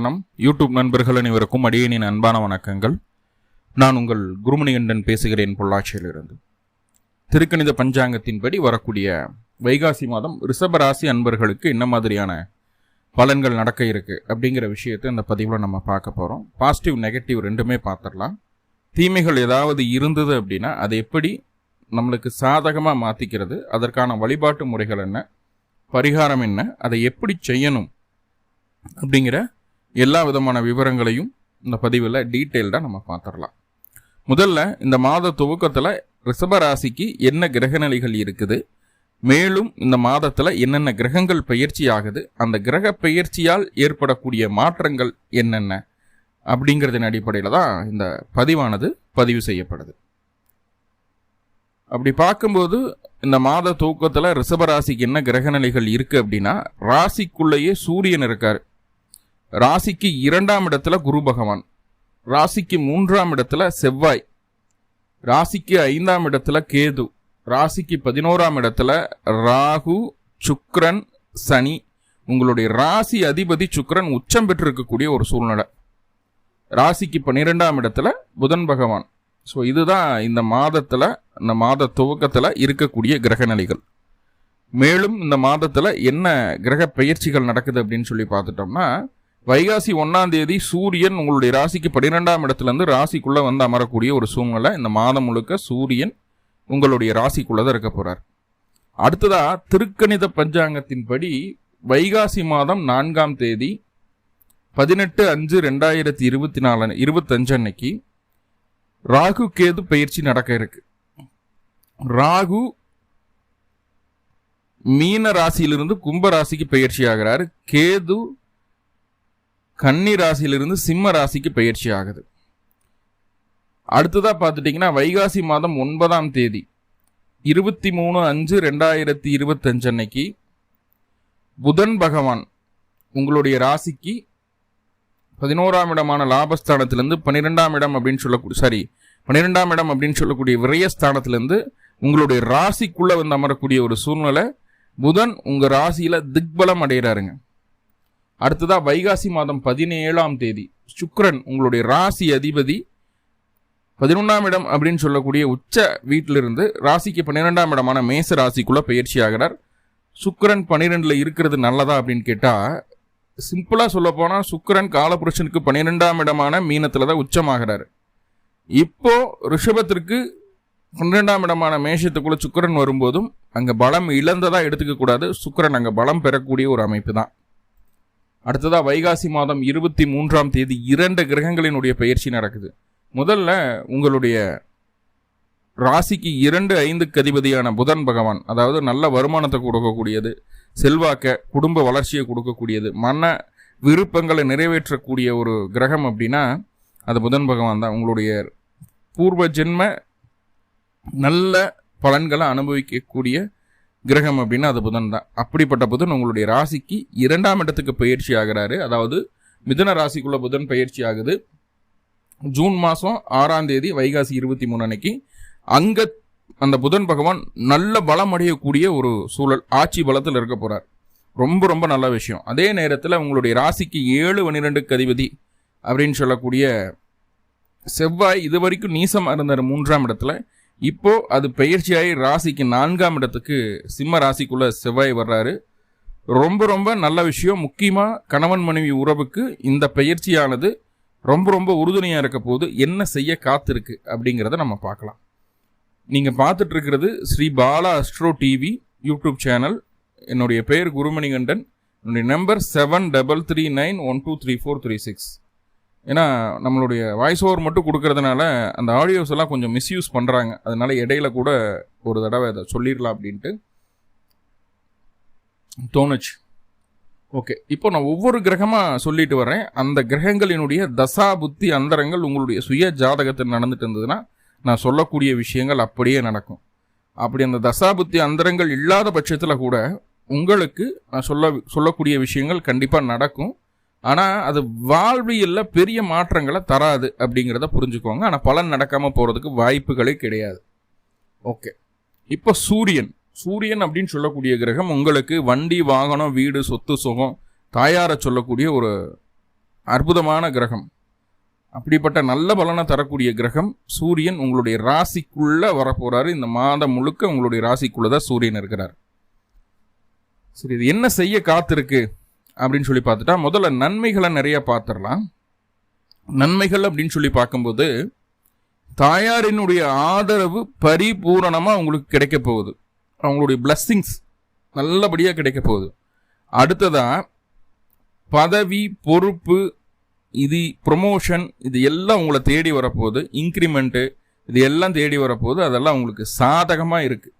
குருவடி YouTube நண்பர்கள் அனைவருக்கும் அடியனின் அன்பான வணக்கங்கள். நான் உங்கள் குருமணிகண்டன் பேசுகிறேன் பொள்ளாச்சியிலிருந்து. திருக்கணித பஞ்சாங்கத்தின்படி வரக்கூடிய வைகாசி மாதம் ரிஷபராசி அன்பர்களுக்கு என்ன மாதிரியான பலன்கள் நடக்க இருக்கு அப்படிங்கிற விஷயத்தை இந்த பதிவில் நம்ம பார்க்க போகிறோம் பாசிட்டிவ் நெகட்டிவ் ரெண்டுமே பார்த்துடலாம். தீமைகள் ஏதாவது இருந்தது அப்படின்னா அதை எப்படி நம்மளுக்கு சாதகமாக மாற்றிக்கிறது அதற்கான வழிபாட்டு முறைகள் என்ன பரிகாரம் என்ன அதை எப்படி செய்யணும் அப்படிங்கிற எல்லா விதமான விவரங்களையும் இந்த பதிவில் டீட்டெயில்டாக நம்ம பார்த்துடலாம் முதல்ல இந்த மாத துவக்கத்தில் ரிஷபராசிக்கு என்ன கிரகநிலைகள் இருக்குது? மேலும் இந்த மாதத்தில் என்னென்ன கிரகங்கள் பயிற்சி ஆகுது? அந்த கிரக பயிற்சியால் ஏற்படக்கூடிய மாற்றங்கள் என்னென்ன? அப்படிங்கிறதின் அடிப்படையில் தான் இந்த பதிவானது பதிவு செய்யப்படுது. அப்படி பார்க்கும்போது இந்த மாத தூக்கத்தில் ரிஷபராசிக்கு என்ன கிரகநிலைகள் இருக்குது அப்படின்னா ராசிக்குள்ளேயே சூரியன் இருக்கார். ராசிக்கு இரண்டாம் இடத்துல குரு பகவான். ராசிக்கு மூன்றாம் இடத்துல செவ்வாய். ராசிக்கு ஐந்தாம் இடத்துல கேது. ராசிக்கு பதினோராம் இடத்துல ராகு சுக்ரன் சனி. உங்களுடைய ராசி அதிபதி சுக்ரன் உச்சம் பெற்றிருக்கக்கூடிய ஒரு சூழ்நிலை. ராசிக்கு பன்னிரெண்டாம் இடத்துல புதன் பகவான். ஸோ இதுதான் இந்த மாதத்தில் இந்த மாத துவக்கத்தில் இருக்கக்கூடிய கிரகநிலைகள். மேலும் இந்த மாதத்தில் என்ன கிரக பயிற்சிகள் நடக்குது அப்படின்னு சொல்லி பார்த்துட்டோம்னா வைகாசி ஒன்றாம் தேதி சூரியன் உங்களுடைய ராசிக்கு பன்னிரெண்டாம் இடத்துலேருந்து ராசிக்குள்ளே வந்து அமரக்கூடிய ஒரு சூழ்நிலை. இந்த மாதம் முழுக்க சூரியன் உங்களுடைய ராசிக்குள்ளே தான் இருக்க போகிறார் அடுத்ததாக திருக்கணித பஞ்சாங்கத்தின்படி வைகாசி மாதம் நான்காம் தேதி பதினெட்டு அஞ்சு ரெண்டாயிரத்தி இருபத்தி நாலு இருபத்தஞ்சு அன்னைக்கு ராகு கேது பயிற்சி நடக்க இருக்கு. ராகு மீன ராசியிலிருந்து கும்ப ராசிக்கு பயிற்சி ஆகிறார். கேது கன்னி ராசியிலிருந்து சிம்ம ராசிக்கு பயிற்சி ஆகுது. அடுத்ததாக பார்த்துட்டிங்கன்னா வைகாசி மாதம் ஒன்பதாம் தேதி இருபத்தி மூணு அஞ்சு ரெண்டாயிரத்தி இருபத்தஞ்சு அன்னைக்கு புதன் பகவான் உங்களுடைய ராசிக்கு பதினோராம் இடமான லாபஸ்தானத்திலேருந்து பன்னிரெண்டாம் இடம் அப்படின்னு சொல்லக்கூடிய சாரி பன்னிரெண்டாம் இடம் அப்படின்னு சொல்லக்கூடிய விரயஸ்தானத்திலேருந்து உங்களுடைய ராசிக்குள்ளே வந்து அமரக்கூடிய ஒரு சூழ்நிலை புதன் உங்கள் ராசியில் திக்பலம் அடைகிறாருங்க. அடுத்ததாக வைகாசி மாதம் பதினேழாம் தேதி. சுக்ரன் உங்களுடைய ராசி அதிபதி. பதினொன்றாம் இடம் அப்படின்னு சொல்லக்கூடிய உச்ச வீட்டிலிருந்து ராசிக்கு பன்னிரெண்டாம் இடமான மேச ராசிக்குள்ளே பயிற்சி ஆகிறார். சுக்கரன் பன்னிரெண்டில் இருக்கிறது நல்லதா அப்படின்னு கேட்டால் சிம்பிளாக சொல்ல போனால் சுக்கரன் காலபுருஷனுக்கு பன்னிரெண்டாம் இடமான மீனத்தில் தான் உச்சமாகிறார். இப்போ ரிஷபத்திற்கு பன்னிரெண்டாம் இடமான மேஷத்துக்குள்ளே சுக்கரன் வரும்போதும் அங்கே பலம் இழந்ததாக எடுத்துக்கக்கூடாது சுக்கரன் அங்கே பலம் பெறக்கூடிய ஒரு அமைப்பு தான். அடுத்ததாக வைகாசி மாதம் இருபத்தி மூன்றாம் தேதி இரண்டு கிரகங்களினுடைய பயிற்சி நடக்குது. முதல்ல உங்களுடைய ராசிக்கு இரண்டு ஐந்துக்கு அதிபதியான புதன் பகவான் அதாவது நல்ல வருமானத்தை கொடுக்கக்கூடியது செல்வாக்க குடும்ப வளர்ச்சியை கொடுக்கக்கூடியது மன விருப்பங்களை நிறைவேற்றக்கூடிய ஒரு கிரகம் அப்படின்னா அது புதன் பகவான் தான். உங்களுடைய பூர்வ ஜென்ம நல்ல பலன்களை அனுபவிக்கக்கூடிய கிரகம் அப்படின்னா அது புதன் தான். அப்படிப்பட்ட புதன் உங்களுடைய ராசிக்கு இரண்டாம் இடத்துக்கு பயிற்சி ஆகிறாரு. அதாவது மிதன ராசிக்குள்ள புதன் பயிற்சி ஆகுது. ஜூன் மாதம் ஆறாம் தேதி வைகாசி இருபத்தி மூணு அன்னைக்கு அங்கே அந்த புதன் பகவான் நல்ல பலம் அடையக்கூடிய ஒரு சூழல் ஆட்சி பலத்தில் இருக்க போகிறார் ரொம்ப ரொம்ப நல்ல விஷயம். அதே நேரத்தில் உங்களுடைய ராசிக்கு ஏழு பன்னிரெண்டுக்கு அதிபதி அப்படின்னு சொல்லக்கூடிய செவ்வாய் இது வரைக்கும் நீசமாக இருந்தார் மூன்றாம் இடத்துல. இப்போ அது பயிற்சியாகி ராசிக்கு நான்காம் இடத்துக்கு சிம்ம ராசிக்குள்ள செவ்வாய் வர்றாரு. ரொம்ப ரொம்ப நல்ல விஷயம். முக்கியமாக கணவன் மனைவி உறவுக்கு இந்த பயிற்சியானது ரொம்ப ரொம்ப உறுதுணையாக இருக்க போது என்ன செய்ய காத்திருக்கு அப்படிங்கிறத நம்ம பார்க்கலாம். நீங்கள் பார்த்துட்ருக்கிறது Sri Bala astro TV YouTube channel. என்னுடைய பெயர் குருமணிகண்டன். என்னுடைய number seven double three nine one two three four three six ஏன்னா நம்மளுடைய வாய்ஸ் ஓவர் மட்டும் கொடுக்கறதுனால அந்த ஆடியோஸ் எல்லாம் கொஞ்சம் மிஸ்யூஸ் பண்ணுறாங்க அதனால இடையில கூட ஒரு தடவை அதை சொல்லிடலாம் அப்படின்ட்டு தோணுச்சு. ஓகே இப்போ நான் ஒவ்வொரு கிரகமாக சொல்லிட்டு வரேன் அந்த கிரகங்களினுடைய தசா புத்தி அந்தரங்கள் உங்களுடைய சுய ஜாதகத்தில் நடந்துட்டு இருந்ததுன்னா நான் சொல்லக்கூடிய விஷயங்கள் அப்படியே நடக்கும். அப்படி அந்த தசா புத்தி அந்தரங்கள் இல்லாத பட்சத்தில் கூட உங்களுக்கு நான் சொல்ல சொல்லக்கூடிய விஷயங்கள் கண்டிப்பாக நடக்கும். ஆனால் அது வாழ்வியலில் பெரிய மாற்றங்களை தராது அப்படிங்கிறத புரிஞ்சுக்கோங்க. ஆனால் பலன் நடக்காமல் போகிறதுக்கு வாய்ப்புகளே கிடையாது. ஓகே. இப்போ சூரியன். சூரியன் அப்படின்னு சொல்லக்கூடிய கிரகம் உங்களுக்கு வண்டி வாகனம் வீடு சொத்து சுகம் தாயார சொல்லக்கூடிய ஒரு அற்புதமான கிரகம். அப்படிப்பட்ட நல்ல பலனை தரக்கூடிய கிரகம் சூரியன். உங்களுடைய ராசிக்குள்ளே வரப்போகிறாரு இந்த மாதம் முழுக்க உங்களுடைய ராசிக்குள்ளே தான் சூரியன் இருக்கிறார். சரி இது என்ன செய்ய காத்திருக்கு? அப்படின்னு சொல்லி பார்த்துட்டா முதல்ல நன்மைகளை நிறைய பார்த்துடலாம். நன்மைகள் அப்படின்னு சொல்லி பார்க்கும்போது தாயாரினுடைய ஆதரவு பரிபூரணமாக அவங்களுக்கு கிடைக்க போகுது. அவங்களுடைய பிளஸ்ஸிங்ஸ் நல்லபடியாக கிடைக்க போகுது. அடுத்ததாக பதவி பொறுப்பு இது ப்ரொமோஷன் இது எல்லாம் உங்களை தேடி வரப்போகுது. இன்க்ரிமெண்ட்டு இது எல்லாம் தேடி வரப்போகுது. அதெல்லாம் உங்களுக்கு சாதகமாக இருக்குது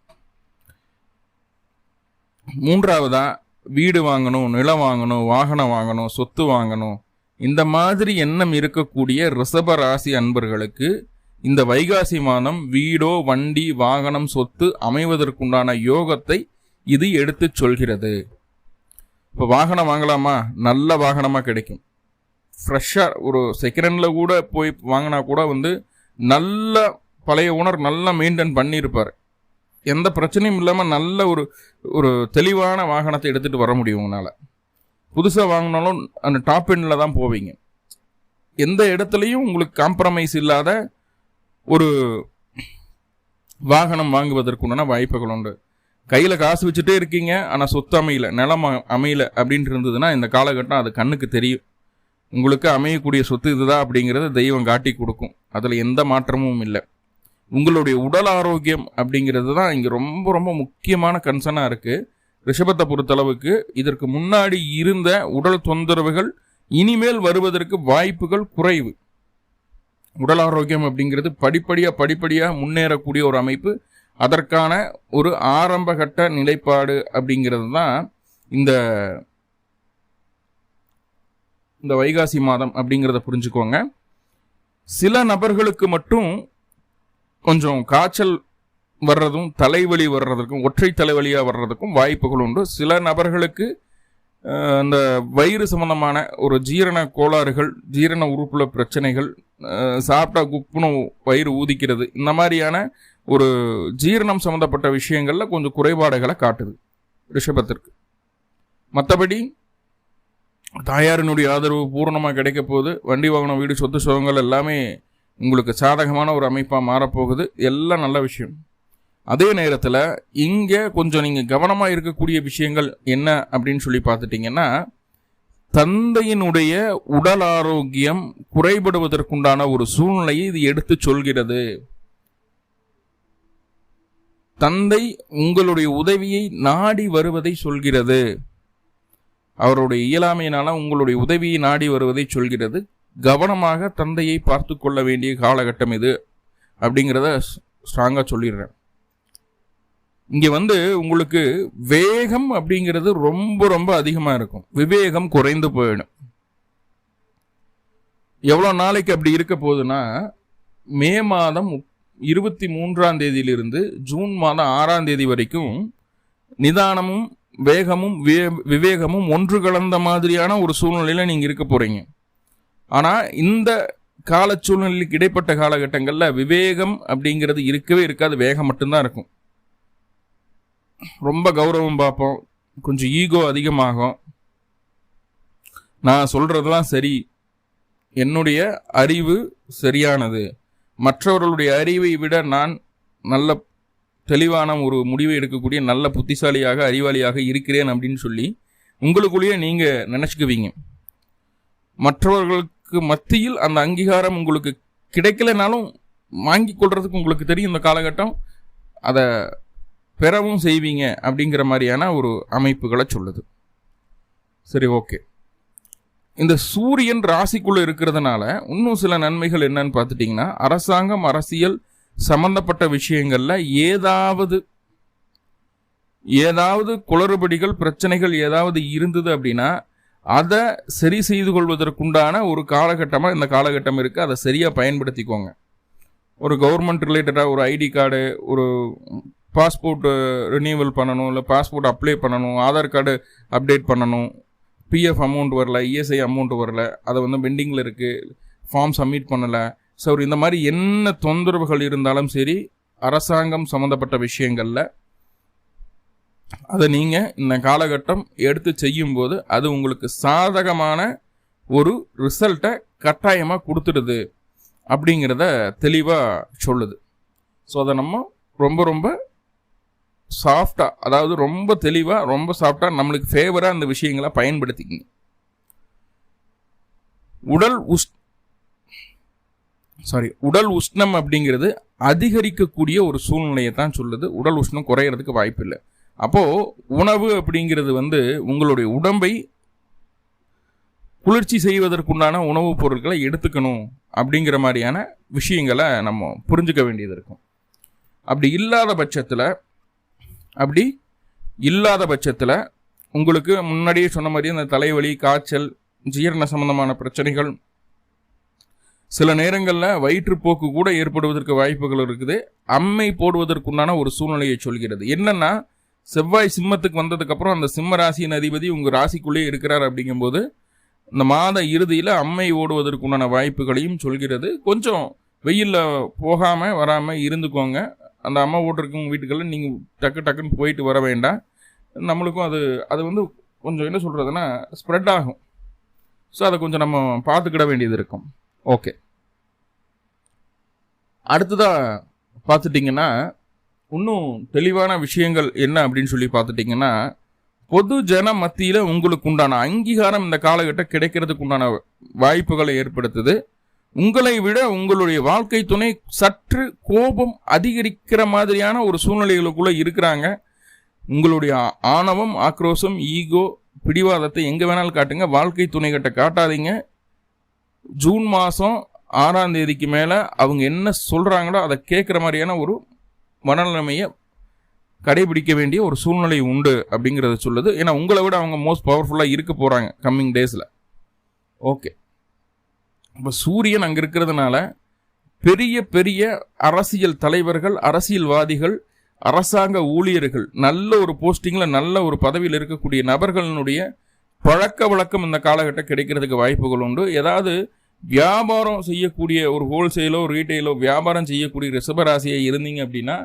மூன்றாவதாக வீடு வாங்கணும் நிலம் வாங்கணும் வாகனம் வாங்கணும் சொத்து வாங்கணும். இந்த மாதிரி எண்ணம் இருக்கக்கூடிய ரிஷப ராசி அன்பர்களுக்கு இந்த வைகாசி மாதம் வீடோ வண்டி வாகனம் சொத்து அமைவதற்குண்டான யோகத்தை இது எடுத்து சொல்கிறது. இப்போ வாகனம் வாங்கலாமா? நல்ல வாகனமாக கிடைக்கும். ஃப்ரெஷ்ஷாக ஒரு செகண்டில் கூட போய் வாங்கினா கூட வந்து நல்ல பழைய ஓனர் நல்லா மெயின்டைன் பண்ணியிருப்பார். எந்த பிரச்சனையும் இல்லாமல் நல்ல ஒரு ஒரு தெளிவான வாகனத்தை எடுத்துகிட்டு வர முடியும் உங்களால். புதுசாக வாங்கினாலும் அந்த டாப் எண்டில் தான் போவீங்க. எந்த இடத்துலையும் உங்களுக்கு காம்ப்ரமைஸ் இல்லாத ஒரு வாகனம் வாங்குவதற்குண்டான வாய்ப்புகள் உண்டு. கையில் காசு வச்சுட்டே இருக்கீங்க ஆனால் சொத்து அமையல நிலம் அமையல அப்படின்ட்டு இருந்ததுன்னா இந்த காலகட்டம் அது கண்ணுக்கு தெரியும். உங்களுக்கு அமையக்கூடிய சொத்து இதுதான் அப்படிங்கிறத தெய்வம் காட்டி கொடுக்கும். அதில் எந்த மாற்றமும் இல்லை. உங்களுடைய உடல் ஆரோக்கியம் அப்படிங்கிறது தான் இங்கே ரொம்ப ரொம்ப முக்கியமான கன்சர்னாக இருக்குது ரிஷபத்தை பொறுத்தளவுக்கு இதற்கு முன்னாடி இருந்த உடல் தொந்தரவுகள் இனிமேல் வருவதற்கு வாய்ப்புகள் குறைவு. உடல் ஆரோக்கியம் அப்படிங்கிறது படிப்படியாக படிப்படியாக முன்னேறக்கூடிய ஒரு அமைப்பு. அதற்கான ஒரு ஆரம்பகட்ட நிலைப்பாடு அப்படிங்கிறது தான் இந்த இந்த வைகாசி மாதம் அப்படிங்கிறத புரிஞ்சுக்கோங்க. சில நபர்களுக்கு மட்டும் கொஞ்சம் காய்ச்சல் வர்றதும் தலைவலி வர்றதுக்கும் ஒற்றை தலைவலியாக வர்றதுக்கும் வாய்ப்புகள் உண்டு. சில நபர்களுக்கு அந்த வயிறு சம்பந்தமான ஒரு ஜீரண கோளாறுகள் ஜீரண உறுப்பில் பிரச்சனைகள் சாப்பிட்டா குப்புன்னு வயிறு ஊதிக்கிறது. இந்த மாதிரியான ஒரு ஜீரணம் சம்மந்தப்பட்ட விஷயங்களில் கொஞ்சம் குறைபாடுகளை காட்டுது ரிஷபத்திற்கு. மற்றபடி தாயாரினுடைய ஆதரவு பூர்ணமாக கிடைக்க போகுது. வண்டி வாகனம் வீடு சொத்து சுகங்கள் எல்லாமே உங்களுக்கு சாதகமான ஒரு அமைப்பாக மாறப்போகுது. எல்லாம் நல்ல விஷயம். அதே நேரத்தில் இங்கே கொஞ்சம் நீங்கள் கவனமாக இருக்கக்கூடிய விஷயங்கள் என்ன அப்படின்னு சொல்லி பார்த்துட்டிங்கன்னா தந்தையினுடைய உடல் ஆரோக்கியம் குறைபடுவதற்குண்டான ஒரு சூழ்நிலையை இது எடுத்து சொல்கிறது. தந்தை உங்களுடைய உதவியை நாடி வருவதை சொல்கிறது. அவருடைய இயலாமையினால உங்களுடைய உதவியை நாடி வருவதை சொல்கிறது. கவனமாக தந்தையை பார்த்து கொள்ள வேண்டிய காலகட்டம் இது அப்படிங்கிறத ஸ்ட்ராங்காக சொல்லிடுறேன். இங்கே வந்து உங்களுக்கு வேகம் அப்படிங்கிறது ரொம்ப ரொம்ப அதிகமாக இருக்கும். விவேகம் குறைந்து போயிடும். எவ்வளோ நாளைக்கு அப்படி இருக்க போகுதுன்னா மே மாதம் இருபத்தி மூன்றாம் தேதியிலிருந்து ஜூன் மாதம் ஆறாம் தேதி வரைக்கும் நிதானமும் வேகமும் விவேகமும் ஒன்று கலந்த மாதிரியான ஒரு சூழ்நிலையில் நீங்கள் இருக்க போகிறீங்க ஆனால் இந்த கால சூழ்நிலைக்கு இடைப்பட்ட காலகட்டங்களில் விவேகம் அப்படிங்கிறது இருக்கவே இருக்காது. வேகம் மட்டும்தான் இருக்கும். ரொம்ப கௌரவம் பார்ப்போம். கொஞ்சம் ஈகோ அதிகமாகும். நான் சொல்கிறதெல்லாம் சரி. என்னுடைய அறிவு சரியானது. மற்றவர்களுடைய அறிவை விட நான் நல்ல தெளிவான ஒரு முடிவை எடுக்கக்கூடிய நல்ல புத்திசாலியாக அறிவாளியாக இருக்கிறேன் அப்படின்னு சொல்லி உங்களுக்குள்ளேயே நீங்கள் நினச்சிக்குவீங்க. மற்றவர்களுக்கு மத்தியில் அந்த அங்கீகாரம் உங்களுக்கு கிடைக்கலனாலும் வாங்கி கொள்றதுக்கு உங்களுக்கு தெரியும் இந்த காலகட்டம். அதை பெறவும் செய்வீங்க அப்படிங்கிற மாதிரியான ஒரு அமைப்புகளை சொல்லுது. சரி ஓகே. இந்த சூரியன் ராசிக்குள்ளே இருக்கிறதுனால இன்னும் சில நன்மைகள் என்னன்னு பார்த்துட்டிங்கன்னா அரசாங்கம் அரசியல் சம்பந்தப்பட்ட விஷயங்களில் ஏதாவது ஏதாவது குளறுபடிகள் பிரச்சனைகள் ஏதாவது இருந்தது அப்படின்னா அதை சரி செய்து கொள்வதற்குண்டான ஒரு காலகட்டமாக இந்த காலகட்டம் இருக்குது அதை சரியாக பயன்படுத்திக்கோங்க. ஒரு கவர்மெண்ட் ரிலேட்டடாக ஒரு ஐடி கார்டு ஒரு பாஸ்போர்ட் ரினியூவல் பண்ணணும் இல்லை பாஸ்போர்ட் அப்ளை பண்ணணும் ஆதார் கார்டு அப்டேட் பண்ணணும். பிஎஃப் அமௌண்ட் வரல இஎஸ்ஐ அமௌண்ட் வரல அதை வந்து பெண்டிங்கில் இருக்குது ஃபார்ம் சப்மிட் பண்ணலை. ஸோ இந்த மாதிரி என்ன தொந்தரவுகள் இருந்தாலும் சரி அரசாங்கம் சம்மந்தப்பட்ட விஷயங்களில் அதை நீங்கள் இந்த காலகட்டம் எடுத்து செய்யும்போது அது உங்களுக்கு சாதகமான ஒரு ரிசல்ட்டை கட்டாயமாக கொடுத்துடுது அப்படிங்கிறத தெளிவாக சொல்லுது. ஸோ அதை நம்ம ரொம்ப ரொம்ப சாஃப்டாக அதாவது ரொம்ப தெளிவாக ரொம்ப சாஃப்டாக நம்மளுக்கு ஃபேவராக அந்த விஷயங்களை பயன்படுத்திக்கிங்க. உடல் உஷ் சாரி உடல் உஷ்ணம் அப்படிங்கிறது அதிகரிக்கக்கூடிய ஒரு சூழ்நிலையை தான் சொல்லுது. உடல் உஷ்ணம் குறையிறதுக்கு வாய்ப்பு இல்லை அப்போது உணவு அப்படிங்கிறது வந்து உங்களுடைய உடம்பை குளிர்ச்சி செய்வதற்குண்டான உணவுப் பொருட்களை எடுத்துக்கணும் அப்படிங்கிற மாதிரியான விஷயங்களை நம்ம புரிஞ்சுக்க வேண்டியது இருக்கும். அப்படி இல்லாத பட்சத்தில் அப்படி இல்லாத பட்சத்தில் உங்களுக்கு முன்னாடியே சொன்ன மாதிரி அந்த தலைவலி காய்ச்சல் ஜீரண சம்பந்தமான பிரச்சனைகள் சில நேரங்களில் வயிற்றுப்போக்கு கூட ஏற்படுவதற்கு வாய்ப்புகள் இருக்குது. அம்மை போடுவதற்குண்டான ஒரு சூழ்நிலையை சொல்கிறது. என்னென்னா செவ்வாய் சிம்மத்துக்கு வந்ததுக்கப்புறம் அந்த சிம்ம ராசியின் அதிபதி உங்கள் ராசிக்குள்ளேயே இருக்கிறார் அப்படிங்கும்போது இந்த மாத இறுதியில் அம்மை ஓடுவதற்குண்டான வாய்ப்புகளையும் சொல்கிறது. கொஞ்சம் வெயிலில் போகாமல் வராமல் இருந்துக்கோங்க. அந்த அம்மா ஓட்டுருக்கவங்க வீட்டுக்கெல்லாம் நீங்கள் டக்கு டக்குன்னு போயிட்டு வர வேண்டாம். நம்மளுக்கும் அது அது வந்து கொஞ்சம் என்ன சொல்கிறதுனா ஸ்ப்ரெட் ஆகும். ஸோ அதை கொஞ்சம் நம்ம பார்த்துக்கிட வேண்டியது இருக்கும். ஓகே அடுத்ததாக பார்த்துட்டிங்கன்னா இன்னும் தெளிவான விஷயங்கள் என்ன அப்படின்னு சொல்லி பார்த்துட்டிங்கன்னா பொது ஜன மத்தியில் உங்களுக்கு உண்டான அங்கீகாரம் இந்த காலகட்டம் கிடைக்கிறதுக்கு உண்டான வாய்ப்புகளை ஏற்படுத்துது. உங்களை விட உங்களுடைய வாழ்க்கை துணை சற்று கோபம் அதிகரிக்கிற மாதிரியான ஒரு சூழ்நிலைகளுக்குள்ள இருக்கிறாங்க. உங்களுடைய ஆணவம் ஆக்ரோஷம் ஈகோ பிடிவாதத்தை எங்கே வேணாலும் காட்டுங்க. வாழ்க்கை துணை கிட்ட காட்டாதீங்க. ஜூன் மாதம் ஆறாம் தேதிக்கு மேலே அவங்க என்ன சொல்கிறாங்களோ அதை கேட்குற மாதிரியான ஒரு மனநிலைமையை கடைபிடிக்க வேண்டிய ஒரு சூழ்நிலை உண்டு அப்படிங்கிறத சொல்லுது. ஏன்னா உங்களை விட அவங்க மோஸ்ட் பவர்ஃபுல்லாக இருக்க போகிறாங்க கம்மிங் டேஸில் ஓகே இப்போ சூரியன் அங்கே இருக்கிறதுனால பெரிய பெரிய அரசியல் தலைவர்கள் அரசியல்வாதிகள் அரசாங்க ஊழியர்கள் நல்ல ஒரு போஸ்டிங்கில் நல்ல ஒரு பதவியில் இருக்கக்கூடிய நபர்களினுடைய பழக்க வழக்கம் இந்த காலகட்டம் கிடைக்கிறதுக்கு வாய்ப்புகள் உண்டு. ஏதாவது வியாபாரம் செய்யக்கூடிய ஒரு ஹோல்சேலோ ரீட்டைலோ வியாபாரம் செய்யக்கூடிய ரிஷபராசியை இருந்தீங்க அப்படின்னா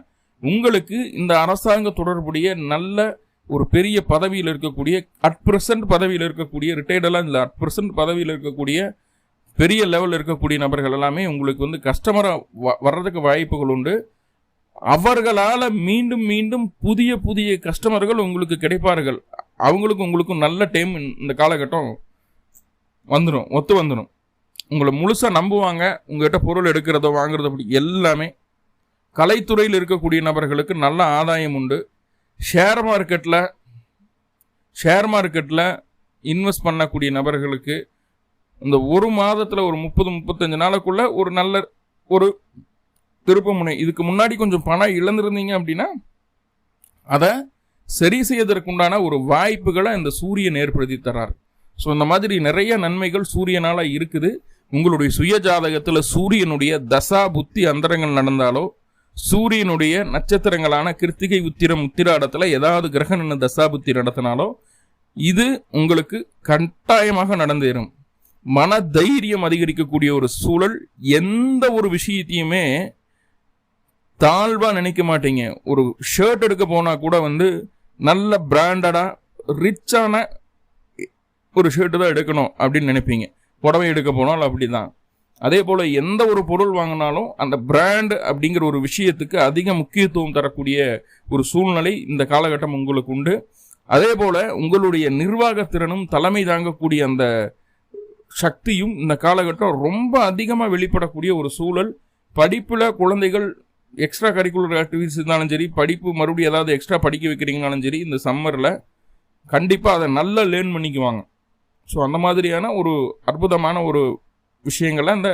உங்களுக்கு இந்த அரசாங்க தொடர்புடைய நல்ல ஒரு பெரிய பதவியில் இருக்கக்கூடிய அட் பிரசன்ட் பதவியில் இருக்கக்கூடிய ரிட்டையர்டெல்லாம் இல்லை அட் பிரசன்ட் பதவியில் இருக்கக்கூடிய பெரிய லெவலில் இருக்கக்கூடிய நபர்கள் எல்லாமே உங்களுக்கு வந்து கஸ்டமராக வர்றதுக்கு வாய்ப்புகள் உண்டு. அவர்களால் மீண்டும் மீண்டும் புதிய புதிய கஸ்டமர்கள் உங்களுக்கு கிடைப்பார்கள். அவங்களுக்கும் உங்களுக்கும் நல்ல டைம் இந்த காலகட்டம் வந்துடும் ஒத்து வந்துடும் உங்களை முழுசாக நம்புவாங்க. உங்கள்கிட்ட பொருள் எடுக்கிறதோ வாங்குறதோ அப்படி எல்லாமே. கலைத்துறையில் இருக்கக்கூடிய நபர்களுக்கு நல்ல ஆதாயம் உண்டு. ஷேர் மார்க்கெட்டில் ஷேர் மார்க்கெட்டில் இன்வெஸ்ட் பண்ணக்கூடிய நபர்களுக்கு இந்த ஒரு மாதத்தில் ஒரு முப்பது முப்பத்தஞ்சு நாளுக்குள்ளே ஒரு நல்ல ஒரு திருப்பமுனை இதுக்கு முன்னாடி கொஞ்சம் பணம் இழந்திருந்தீங்க அப்படின்னா அதை சரி செய்வதற்குண்டான ஒரு வாய்ப்புகளை இந்த சூரியன் ஏற்படுத்தி தரார். ஸோ இந்த மாதிரி நிறைய நன்மைகள் சூரியனால் இருக்குது. உங்களுடைய சுய ஜாதகத்தில் சூரியனுடைய தசா புத்தி அந்தரங்கள் நடந்தாலோ சூரியனுடைய நட்சத்திரங்களான கிருத்திகை உத்திரம் உத்திராடத்தில் ஏதாவது கிரக நின்று தசா புத்தி நடத்தினாலோ இது உங்களுக்கு கட்டாயமாக நடந்தேறும். மன தைரியம் அதிகரிக்கக்கூடிய ஒரு சூழல் எந்த ஒரு விஷயத்தையுமே தாழ்வாக நினைக்க மாட்டீங்க. ஒரு ஷர்ட் எடுக்க போனால் கூட வந்து நல்ல பிராண்டடாக ரிச்சான ஒரு ஷர்ட் தான் எடுக்கணும் அப்படின்னு நினைப்பீங்க. புடவை எடுக்க போனாலும் அப்படி தான் அதே போல் எந்த ஒரு பொருள் வாங்கினாலும் அந்த பிராண்ட் அப்படிங்கிற ஒரு விஷயத்துக்கு அதிக முக்கியத்துவம் தரக்கூடிய ஒரு சூழ்நிலை இந்த காலகட்டம் உங்களுக்கு உண்டு. அதே போல் உங்களுடைய நிர்வாகத்திறனும் தலைமை தாங்கக்கூடிய அந்த சக்தியும் இந்த காலகட்டம் ரொம்ப அதிகமாக வெளிப்படக்கூடிய ஒரு சூழல். படிப்பில் குழந்தைகள் எக்ஸ்ட்ரா கரிக்குலர் ஆக்டிவிட்டிஸ் இருந்தாலும் சரி படிப்பு மறுபடியும் ஏதாவது எக்ஸ்ட்ரா படிக்க வைக்கிறீங்கனாலும் சரி இந்த சம்மரில் கண்டிப்பாக அதை நல்லா லேர்ன் பண்ணிக்குவாங்க. ஸோ அந்த மாதிரியான ஒரு அற்புதமான ஒரு விஷயங்களை அந்த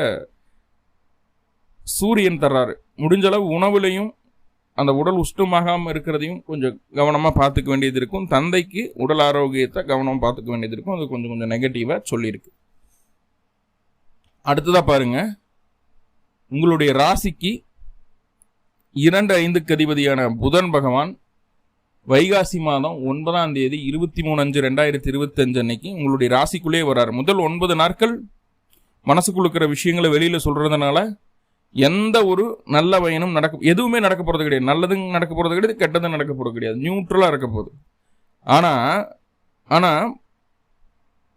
சூரியன் தர்றாரு. முடிஞ்சளவு உணவுலையும் அந்த உடல் உஷ்டமாகாமல் இருக்கிறதையும் கொஞ்சம் கவனமாக பார்த்துக்க வேண்டியது இருக்கும். தந்தைக்கு உடல் ஆரோக்கியத்தை கவனமாக பார்த்துக்க வேண்டியது இருக்கும். அது கொஞ்சம் கொஞ்சம் நெகட்டிவாக சொல்லியிருக்கு. அடுத்ததாக பாருங்க. உங்களுடைய ராசிக்கு இரண்டு ஐந்துக்கு அதிபதியான புதன் பகவான் வைகாசி மாதம் ஒன்பதாம் தேதி இருபத்தி மூணு அஞ்சு ரெண்டாயிரத்தி இருபத்தஞ்சு அன்னைக்கு உங்களுடைய ராசிக்குள்ளே வராரு. முதல் ஒன்பது நாட்கள் மனசுக்குள்ள இருக்கிற விஷயங்களை வெளியில் சொல்கிறதுனால எந்த ஒரு நல்ல பயனும் நடக்க எதுவுமே நடக்க போகிறது கிடையாது. நல்லதும் நடக்க போகிறது கிடையாது கெட்டதும் நடக்க போகிறது கிடையாது. நியூட்ரலாக இருக்க போகுது. ஆனால் ஆனால்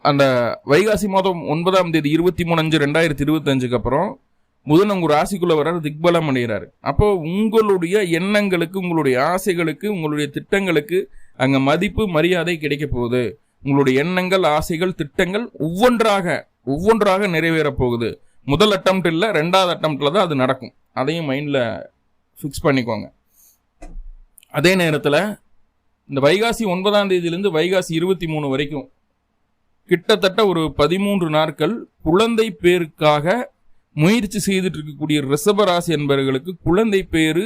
அந்த வைகாசி மாதம் ஒன்பதாம் தேதி இருபத்தி மூணு அஞ்சு ரெண்டாயிரத்தி இருபத்தஞ்சுக்கு அப்புறம் புதன் உங்க ராசிக்குள்ள வர்றாரு திக்பலம் அடைகிறாரு. அப்போ உங்களுடைய எண்ணங்களுக்கு உங்களுடைய ஆசைகளுக்கு உங்களுடைய திட்டங்களுக்கு அங்க மதிப்பு மரியாதை கிடைக்க போகுது. உங்களுடைய எண்ணங்கள் ஆசைகள் திட்டங்கள் ஒவ்வொன்றாக ஒவ்வொன்றாக நிறைவேறப் போகுது. முதல் அட்டம்ப்ட் இல்லை ரெண்டாவது அட்டம்ப்ட்ல தான் அது நடக்கும். அதையும் மைண்டில் ஃபிக்ஸ் பண்ணிக்கோங்க. அதே நேரத்தில் இந்த வைகாசி ஒன்பதாம் தேதியிலேருந்து வைகாசி இருபத்தி மூணு வரைக்கும் கிட்டத்தட்ட ஒரு பதிமூன்று நாட்கள் குழந்தை பேருக்காக முயற்சி செய்துட்டு இருக்கக்கூடிய ரிஷபராசி என்பவர்களுக்கு குழந்தை பேரு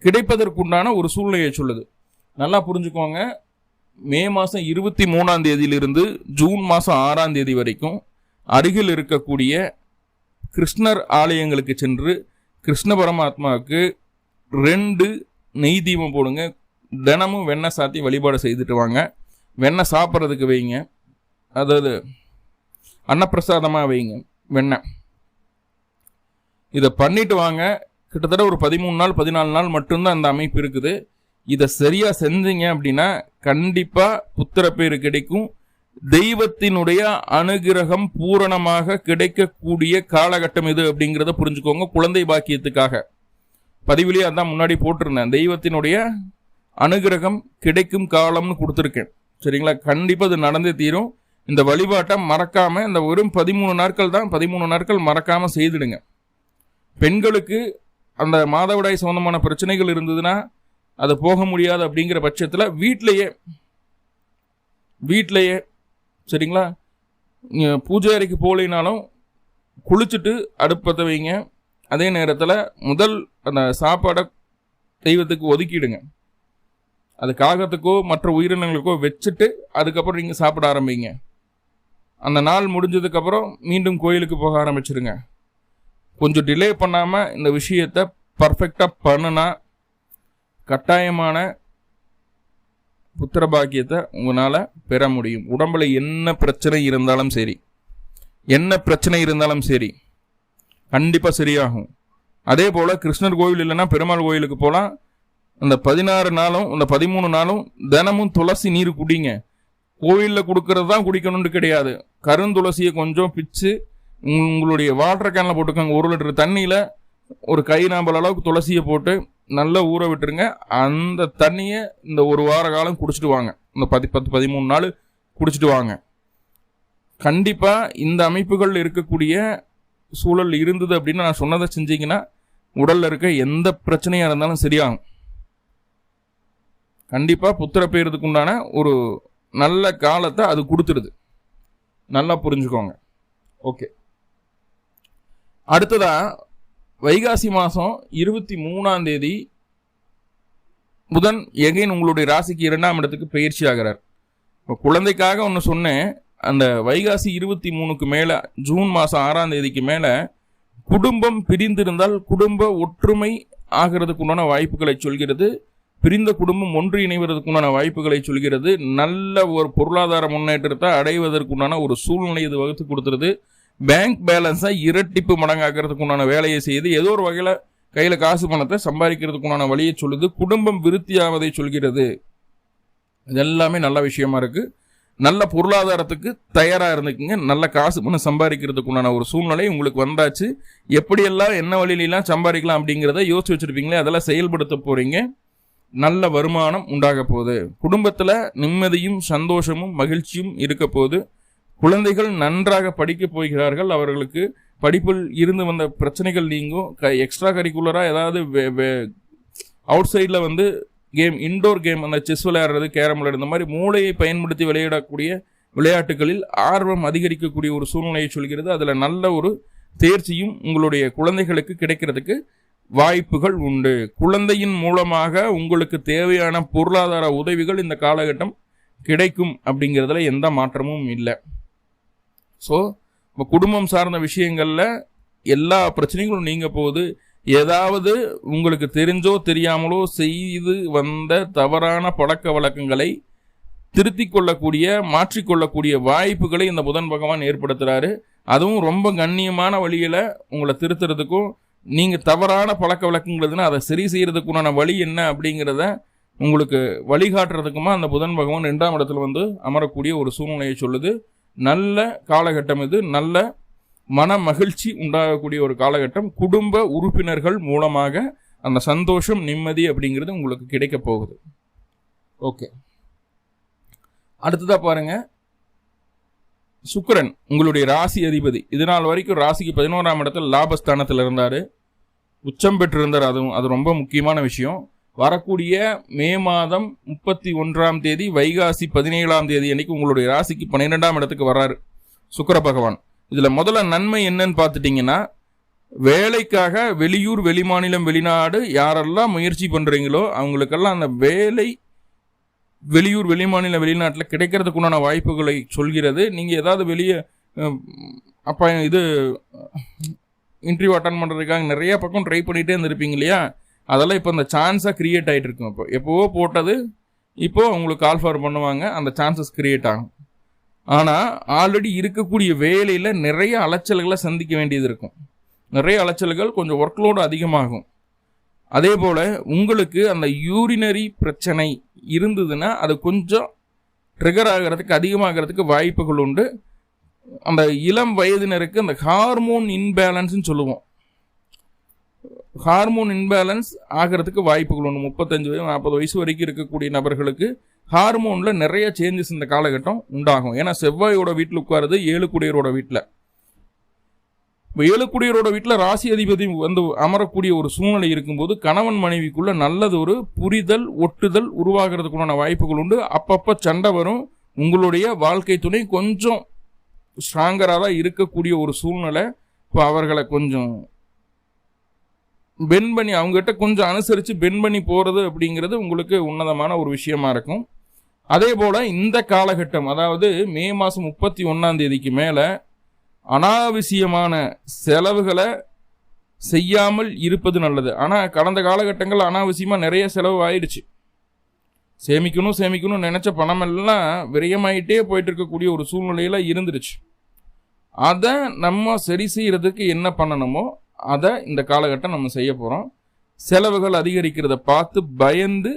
கிடைப்பதற்குண்டான ஒரு சூழ்நிலையை சொல்லுது. நல்லா புரிஞ்சுக்கோங்க. மே மாதம் இருபத்தி மூணாம் தேதியிலிருந்து ஜூன் மாதம் ஆறாம் தேதி வரைக்கும் அருகில் இருக்கக்கூடிய கிருஷ்ணர் ஆலயங்களுக்கு சென்று கிருஷ்ண பரமாத்மாவுக்கு ரெண்டு நெய் தீபம் போடுங்க. தினமும் வெண்ணெய் சாத்தி வழிபாடு செய்துட்டு வாங்க. வெண்ணெய் சாப்பிட்றதுக்கு வைங்க. அதாவது அன்னப்பிரசாதமாக வைங்க. வெண்ணெய். இதை பண்ணிட்டு வாங்க. கிட்டத்தட்ட ஒரு பதிமூணு நாள் பதினாலு நாள் மட்டும்தான் அந்த அமைப்பு இருக்குது. இதை சரியாக செஞ்சீங்க அப்படின்னா கண்டிப்பாக புத்திர பேர் கிடைக்கும். தெய்வத்தினுடைய அனுகிரகம் பூரணமாக கிடைக்கக்கூடிய காலகட்டம் இது அப்படிங்கிறத புரிஞ்சுக்கோங்க குழந்தை பாக்கியத்துக்காக. பதிவிலேயே அதான் முன்னாடி போட்டிருந்தேன். தெய்வத்தினுடைய அனுகிரகம் கிடைக்கும் காலம்னு கொடுத்துருக்கேன். சரிங்களா? கண்டிப்பாக அது நடந்தே தீரும். இந்த வழிபாட்டை மறக்காமல் இந்த வெறும் பதிமூணு நாட்கள் தான் பதிமூணு நாட்கள் மறக்காமல் செய்திடுங்க. பெண்களுக்கு அந்த மாதவிடாய் சம்மந்தமான பிரச்சனைகள் இருந்ததுன்னா அது போக முடியாது அப்படிங்கிற பட்சத்தில் வீட்டிலையே வீட்டிலையே சரிங்களா? பூஜை அறைக்கு போகலினாலும் குளிச்சுட்டு அடுப்பத்தை வைங்க. அதே நேரத்தில் முதல் அந்த சாப்பாடை தெய்வத்துக்கு ஒதுக்கிடுங்க. அது காகத்துக்கோ மற்ற உயிரினங்களுக்கோ வச்சுட்டு அதுக்கப்புறம் நீங்கள் சாப்பிட ஆரம்பிங்க. அந்த நாள் முடிஞ்சதுக்கப்புறம் மீண்டும் கோயிலுக்கு போக ஆரம்பிச்சிருங்க. கொஞ்சம் டிலே பண்ணாமல் இந்த விஷயத்தை பர்ஃபெக்டாக பண்ணுனா கட்டாயமான புத்திர பாக்கியத்தை உங்களால் பெற முடியும். உடம்புல என்ன பிரச்சனை இருந்தாலும் சரி. என்ன பிரச்சனை இருந்தாலும் சரி. கண்டிப்பாக சரியாகும். அதே போல் கிருஷ்ணர் கோவில் இல்லைன்னா பெருமாள் கோயிலுக்கு போகலாம் அந்த பதினாறு நாளும் அந்த பதிமூணு நாளும் தினமும் துளசி நீர் குடிங்க. கோவிலில் கொடுக்கறது தான் குடிக்கணும்னு கிடையாது. கருந்துளசியை கொஞ்சம் பிச்சு உங்களுடைய வாட்டர் கேனில் போட்டுக்கோங்க. ஒரு லிட்டர் தண்ணியில் ஒரு கை நாம்பல் அளவுக்கு துளசியை போட்டு நல்லா ஊற விட்டுருங்க. அந்த தண்ணியை இந்த ஒரு வார காலம் குடிச்சிட்டு வாங்க. இந்த பதி பத்து பதிமூணு நாள் குடிச்சிட்டு வாங்க. கண்டிப்பாக இந்த அமைப்புகள் இருக்கக்கூடிய சூழல் இருந்தது அப்படின்னு நான் சொன்னதை செஞ்சீங்கன்னா உடலில் இருக்க எந்த பிரச்சனையாக இருந்தாலும் சரியாகும். கண்டிப்பாக புத்திர பெயறதுக்கு உண்டான ஒரு நல்ல காலத்தை அது கொடுத்துடுது. நல்லா புரிஞ்சுக்கோங்க. ஓகே. அடுத்ததா வைகாசி மாதம் இருபத்தி மூணாம் தேதி புதன் எகைன் உங்களுடைய ராசிக்கு இரண்டாம் இடத்துக்கு பயிற்சி ஆகிறார். இப்போ குழந்தைக்காக ஒன்று சொன்னேன். அந்த வைகாசி இருபத்தி மூணுக்கு மேலே ஜூன் மாதம் ஆறாம் தேதிக்கு மேலே குடும்பம் பிரிந்திருந்தால் குடும்ப ஒற்றுமை ஆகிறதுக்குண்டான வாய்ப்புகளை சொல்கிறது. பிரிந்த குடும்பம் ஒன்று இணைவதற்குண்டான வாய்ப்புகளை சொல்கிறது. நல்ல ஒரு பொருளாதார முன்னேற்றத்தை அடைவதற்குண்டான ஒரு சூழ்நிலை இது வகுத்து கொடுத்துருது. பேங்க் பேலன்ஸை இரட்டிப்பு மடங்காக்கிறதுக்கு உண்டான வேலையை செய்து ஏதோ ஒரு வகையில் கையில் காசு பணத்தை சம்பாதிக்கிறதுக்கு உண்டான வழியை சொல்லுது குடும்பம் விருத்தியாவதை சொல்கிறது. இதெல்லாமே நல்ல விஷயமா இருக்குது நல்ல பொருளாதாரத்துக்கு தயாராக இருந்துக்குங்க. நல்ல காசு பணம் சம்பாதிக்கிறதுக்கு உண்டான ஒரு சூழ்நிலை உங்களுக்கு வந்தாச்சு. எப்படியெல்லாம் என்ன வழியிலாம் சம்பாதிக்கலாம் அப்படிங்கிறத யோசிச்சு வச்சுருப்பீங்களே அதெல்லாம் செயல்படுத்த போகிறீங்க நல்ல வருமானம் உண்டாக போகுது. குடும்பத்தில் நிம்மதியும் சந்தோஷமும் மகிழ்ச்சியும் இருக்க போகுது. குழந்தைகள் நன்றாக படிக்கப் போகிறார்கள். அவர்களுக்கு படிப்பில் இருந்து வந்த பிரச்சனைகள் நீங்கும். க எக்ஸ்ட்ரா கரிக்குலராக ஏதாவது அவுட் சைடில் வந்து கேம் இன்டோர் கேம் அந்த செஸ் விளையாடுறது கேரம் விளையாடுறது இந்த மாதிரி மூளையை பயன்படுத்தி விளையாடக்கூடிய விளையாட்டுகளில் ஆர்வம் அதிகரிக்கக்கூடிய ஒரு சூழ்நிலையை சொல்கிறது. அதில் நல்ல ஒரு தேர்ச்சியும் உங்களுடைய குழந்தைகளுக்கு கிடைக்கிறதுக்கு வாய்ப்புகள் உண்டு. குழந்தையின் மூலமாக உங்களுக்கு தேவையான பொருளாதார உதவிகள் இந்த காலகட்டம் கிடைக்கும் அப்படிங்கிறதுல எந்த மாற்றமும் இல்லை. ஸோ நம்ம குடும்பம் சார்ந்த விஷயங்களில் எல்லா பிரச்சனைகளும் நீங்க போகுது. ஏதாவது உங்களுக்கு தெரிஞ்சோ தெரியாமலோ செய்து வந்த தவறான பழக்க வழக்கங்களை திருத்தி கொள்ளக்கூடிய மாற்றிக்கொள்ளக்கூடிய வாய்ப்புகளை இந்த புதன் பகவான் ஏற்படுத்துகிறாரு அதுவும் ரொம்ப கண்ணியமான வழியில் உங்களை திருத்துறதுக்கும் நீங்கள் தவறான பழக்க வழக்கங்கிறதுனா அதை சரி செய்கிறதுக்குண்டான வழி என்ன அப்படிங்கிறத உங்களுக்கு வழிகாட்டுறதுக்குமா அந்த புதன் பகவான் ரெண்டாம் இடத்துல வந்து அமரக்கூடிய ஒரு சூழ்நிலையை சொல்லுது. நல்ல காலகட்டம் இது. நல்ல மன மகிழ்ச்சி உண்டாகக்கூடிய ஒரு காலகட்டம். குடும்ப உறுப்பினர்கள் மூலமாக அந்த சந்தோஷம் நிம்மதி அப்படிங்கிறது உங்களுக்கு கிடைக்க போகுது. ஓகே. அடுத்ததாக பாருங்க. சுக்கிரன் உங்களுடைய ராசி அதிபதி. இது நாள் வரைக்கும் ராசிக்கு பதினோராம் இடத்துல லாபஸ்தானத்தில் இருந்தார். உச்சம் பெற்றிருந்தார். அதுவும் அது ரொம்ப முக்கியமான விஷயம். வரக்கூடிய மே மாதம் முப்பத்தி ஒன்றாம் தேதி வைகாசி பதினேழாம் தேதி அன்னைக்கு உங்களுடைய ராசிக்கு பன்னிரெண்டாம் இடத்துக்கு வர்றாரு சுக்கர பகவான். இதில் முதல்ல நன்மை என்னன்னு பார்த்துட்டிங்கன்னா வேலைக்காக வெளியூர் வெளிமாநிலம் வெளிநாடு யாரெல்லாம் முயற்சி பண்ணுறீங்களோ அவங்களுக்கெல்லாம் அந்த வேலை வெளியூர் வெளிமாநில வெளிநாட்டில் கிடைக்கிறதுக்குண்டான வாய்ப்புகளை சொல்கிறது. நீங்கள் ஏதாவது வெளியே அப்போ இது இன்டர்வியூ அட்டன் பண்ணுறதுக்காக நிறைய பக்கம் ட்ரை பண்ணிகிட்டே இருந்திருப்பீங்க இல்லையா? அதெல்லாம் இப்போ அந்த சான்ஸாக க்ரியேட் ஆகிட்டு இருக்கும் இப்போ எப்போவோ போட்டது இப்போது அவங்களுக்கு கால் ஃபார் பண்ணுவாங்க அந்த சான்சஸ் க்ரியேட் ஆகும். ஆனால் ஆல்ரெடி இருக்கக்கூடிய வேலையில் நிறைய அலைச்சல்களை சந்திக்க வேண்டியது இருக்கும். நிறைய அலைச்சல்கள் கொஞ்சம் ஒர்க் லோடு அதிகமாகும். அதே போல் உங்களுக்கு அந்த யூரினரி பிரச்சனை இருந்ததுன்னா அது கொஞ்சம் ட்ரிகர் ஆகிறதுக்கு அதிகமாகிறதுக்கு வாய்ப்புகள் உண்டு. அந்த இளம் வயதினருக்கு அந்த ஹார்மோன் இன்பேலன்ஸ்னு சொல்லுவோம். ஹார்மோன் இன்பேலன்ஸ் ஆகிறதுக்கு வாய்ப்புகள் ஒன்று முப்பத்தஞ்சு வயசு நாற்பது வயசு வரைக்கும் இருக்கக்கூடிய நபர்களுக்கு ஹார்மோனில் நிறைய சேஞ்சஸ் இந்த காலகட்டம் உண்டாகும். ஏன்னா செவ்வாயோட வீட்டில் உட்காருது ஏழு குடியரோட வீட்டில். இப்போ ஏழுக்குடியரோட வீட்டில் ராசி அதிபதி வந்து அமரக்கூடிய ஒரு சூழ்நிலை இருக்கும்போது கணவன் மனைவிக்குள்ள நல்லது ஒரு புரிதல் ஒட்டுதல் உருவாகிறதுக்குண்டான வாய்ப்புகள் உண்டு. அப்பப்போ சண்டை வரும். உங்களுடைய வாழ்க்கை துணை கொஞ்சம் ஸ்ட்ராங்கராக தான் இருக்கக்கூடிய ஒரு சூழ்நிலை. இப்போ அவர்களை கொஞ்சம் பென் பண்ணி அவங்ககிட்ட கொஞ்சம் அனுசரித்து பென் பண்ணி போகிறது அப்படிங்கிறது உங்களுக்கு உன்னதமான ஒரு விஷயமா இருக்கும். அதே போல் இந்த காலகட்டம் அதாவது மே மாதம் முப்பத்தி ஒன்றாம் தேதிக்கு மேலே அனாவசியமான செலவுகளை செய்யாமல் இருப்பது நல்லது. ஆனால் கடந்த காலகட்டங்கள் அனாவசியமாக நிறைய செலவு ஆயிடுச்சு. சேமிக்கணும் சேமிக்கணும் நினச்ச பணமெல்லாம் விரயமாயிட்டே போயிட்டு இருக்கக்கூடிய ஒரு சூழ்நிலையில் இருந்துருச்சு. அதை நம்ம சரி செய்கிறதுக்கு என்ன பண்ணணுமோ அதை இந்த காலகட்டம் நம்ம செய்ய போகிறோம் செலவுகள் அதிகரிக்கிறத பார்த்து பயந்து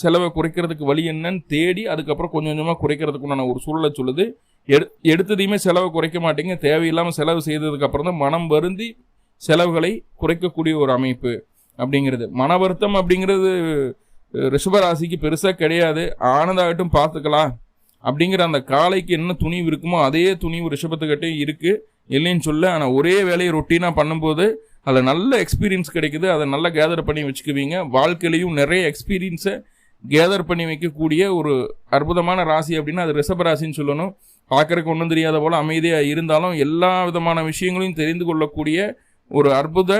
செலவை குறைக்கிறதுக்கு வழி என்னன்னு தேடி அதுக்கப்புறம் கொஞ்சம் கொஞ்சமாக குறைக்கிறதுக்குண்டான ஒரு சூழலை சொல்லுது. எடு எடுத்ததையுமே செலவை குறைக்க மாட்டேங்க. தேவையில்லாமல் செலவு செய்ததுக்கப்புறம் தான் மனம் வருந்தி செலவுகளை குறைக்கக்கூடிய ஒரு அமைப்பு அப்படிங்கிறது. மன வருத்தம் அப்படிங்கிறது ரிஷபராசிக்கு பெருசாக கிடையாது. ஆனதாகட்டும் பார்த்துக்கலாம். அப்படிங்கிற அந்த காலைக்கு என்ன துணிவு இருக்குமோ அதே துணிவு ரிஷபத்துக்கிட்டே இருக்குது இல்லைன்னு சொல்ல ஆனால் ஒரே வேலையை ரொட்டீனாக பண்ணும்போது அதில் நல்ல எக்ஸ்பீரியன்ஸ் கிடைக்குது. அதை நல்லா கேதர் பண்ணி வச்சுக்குவீங்க. வாழ்க்கையிலையும் நிறைய எக்ஸ்பீரியன்ஸை கேதர் பண்ணி வைக்கக்கூடிய ஒரு அற்புதமான ராசி அப்படின்னா அது ரிஷப ராசின்னு சொல்லணும். பார்க்குறக்கு ஒன்றும் தெரியாத போல் அமைதியாக இருந்தாலும் எல்லா விதமான விஷயங்களையும் தெரிந்து கொள்ளக்கூடிய ஒரு அற்புத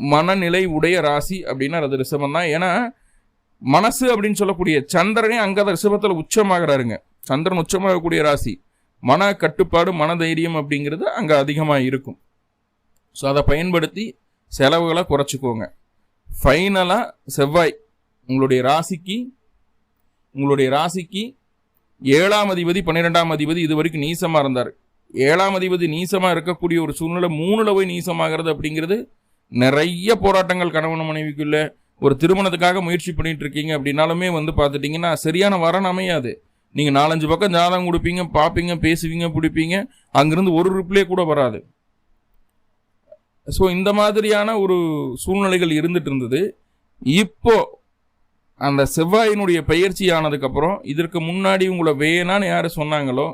மனநிலை உடைய ராசி அப்படின்னா அது ரிஷபம் தான். ஏன்னா மனசு அப்படின்னு சொல்லக்கூடிய சந்திரனே அங்கே தான் ரிஷபத்தில் உச்சமாகிறாருங்க. சந்திரன் உச்சமாகக்கூடிய ராசி. மன கட்டுப்பாடு மன தைரியம் அப்படிங்கிறது அங்கே அதிகமாக இருக்கும். ஸோ அதை பயன்படுத்தி செலவுகளை குறைச்சிக்கோங்க. ஃபைனலாக செவ்வாய் உங்களுடைய ராசிக்கு உங்களுடைய ராசிக்கு ஏழாம் அதிபதி பன்னிரெண்டாம் அதிபதி இது வரைக்கும் நீசமாக இருந்தார். ஏழாம் அதிபதி நீசமாக இருக்கக்கூடிய ஒரு சூழ்நிலை மூணுல போய் நீசமாகிறது அப்படிங்கிறது நிறைய போராட்டங்கள் கணவன் மனைவிக்குள்ள ஒரு திருமணத்துக்காக முயற்சி பண்ணிட்டு இருக்கீங்க அப்படின்னாலுமே வந்து பார்த்துட்டிங்கன்னா சரியான வரன் அமையாது. நீங்கள் நாலஞ்சு பக்கம் ஜாதகம் கொடுப்பீங்க பார்ப்பீங்க பேசுவீங்க பிடிப்பீங்க அங்கேருந்து ஒரு ரிப்ளே கூட வராது. ஸோ இந்த மாதிரியான ஒரு சூழ்நிலைகள் இருந்துட்டு இருந்தது. இப்போ அந்த செவ்வாயினுடைய பயிற்சி ஆனதுக்கப்புறம் இதற்கு முன்னாடி உங்களை வேணான்னு யார் சொன்னாங்களோ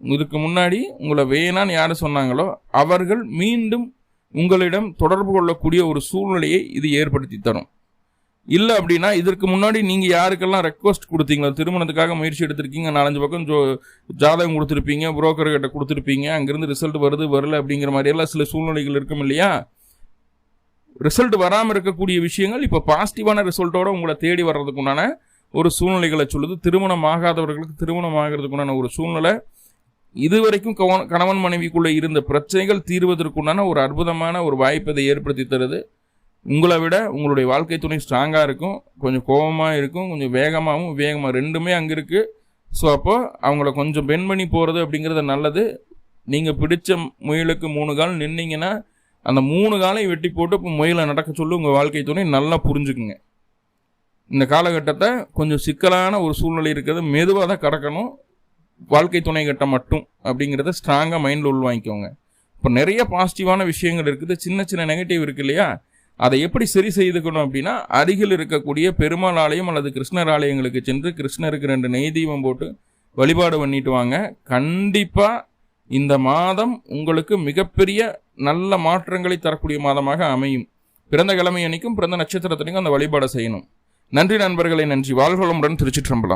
இதுக்கு முன்னாடி உங்களை வேணான்னு யார் சொன்னாங்களோ அவர்கள் மீண்டும் உங்களிடம் தொடர்பு கொள்ளக்கூடிய ஒரு சூழ்நிலையை இது ஏற்படுத்தி தரும். இல்லை அப்படின்னா இதற்கு முன்னாடி நீங்கள் யாருக்கெல்லாம் ரெக்வஸ்ட் கொடுத்தீங்களோ திருமணத்துக்காக முயற்சி எடுத்திருக்கீங்க நாலஞ்சு பக்கம் ஜோ ஜாதகம் கொடுத்துருப்பீங்க புரோக்கர்கிட்ட கொடுத்துருப்பீங்க அங்கேருந்து ரிசல்ட் வருது வரல அப்படிங்கிற மாதிரியெல்லாம் சில சூழ்நிலைகள் இருக்கும் இல்லையா? ரிசல்ட் வராமல் இருக்கக்கூடிய விஷயங்கள் இப்போ பாசிட்டிவான ரிசல்ட்டோட உங்களை தேடி வர்றதுக்குண்டான ஒரு சூழ்நிலைகளை சொல்லுது. திருமணம் ஆகாதவர்களுக்கு திருமணம் ஆகிறதுக்குண்டான ஒரு சூழ்நிலை. இதுவரைக்கும் கணவன் மனைவிக்குள்ளே இருந்த பிரச்சனைகள் தீர்வதற்குண்டான ஒரு அற்புதமான ஒரு வாய்ப்பை ஏற்படுத்தி தருது. உங்களை விட உங்களுடைய வாழ்க்கை துணை ஸ்ட்ராங்காக இருக்கும். கொஞ்சம் கோபமாக இருக்கும். கொஞ்சம் வேகமாகவும் வேகமாக ரெண்டுமே அங்கே இருக்குது ஸோ அப்போ அவங்கள கொஞ்சம் பெண் பண்ணி போகிறது அப்படிங்கிறது நல்லது. நீங்கள் பிடிச்ச முயலுக்கு மூணு கால் நின்னீங்கன்னா அந்த மூணு காலையும் வெட்டி போட்டு இப்போ முயலை நடக்க சொல்லி உங்கள் வாழ்க்கை துணை நல்லா புரிஞ்சுக்குங்க. இந்த காலகட்டத்தை கொஞ்சம் சிக்கலான ஒரு சூழ்நிலை இருக்கிறது. மெதுவாக தான் கடக்கணும். வாழ்க்கை துணை கட்டம் மட்டும் அப்படிங்கிறத ஸ்ட்ராங்காக மைண்டில் உள்வாங்கிக்கோங்க. இப்போ நிறைய பாசிட்டிவான விஷயங்கள் இருக்குது. சின்ன சின்ன நெகட்டிவ் இருக்கு இல்லையா? அதை எப்படி சரி செய்துக்கணும் அப்படின்னா அருகில் இருக்கக்கூடிய பெருமாள் ஆலயம் அல்லது கிருஷ்ணர் ஆலயங்களுக்கு சென்று கிருஷ்ணருக்கு ரெண்டு நெய் தீபம் போட்டு வழிபாடு பண்ணிட்டு வாங்க. கண்டிப்பாக இந்த மாதம் உங்களுக்கு மிகப்பெரிய நல்ல மாற்றங்களை தரக்கூடிய மாதமாக அமையும். பிறந்த கிழமை அன்னைக்கும் பிறந்த நட்சத்திரத்தினைக்கும் அந்த வழிபாடை செய்யணும். நன்றி நண்பர்களை நன்றி. வாழ்வளமுடன் திருச்சிற்றம்பலம்.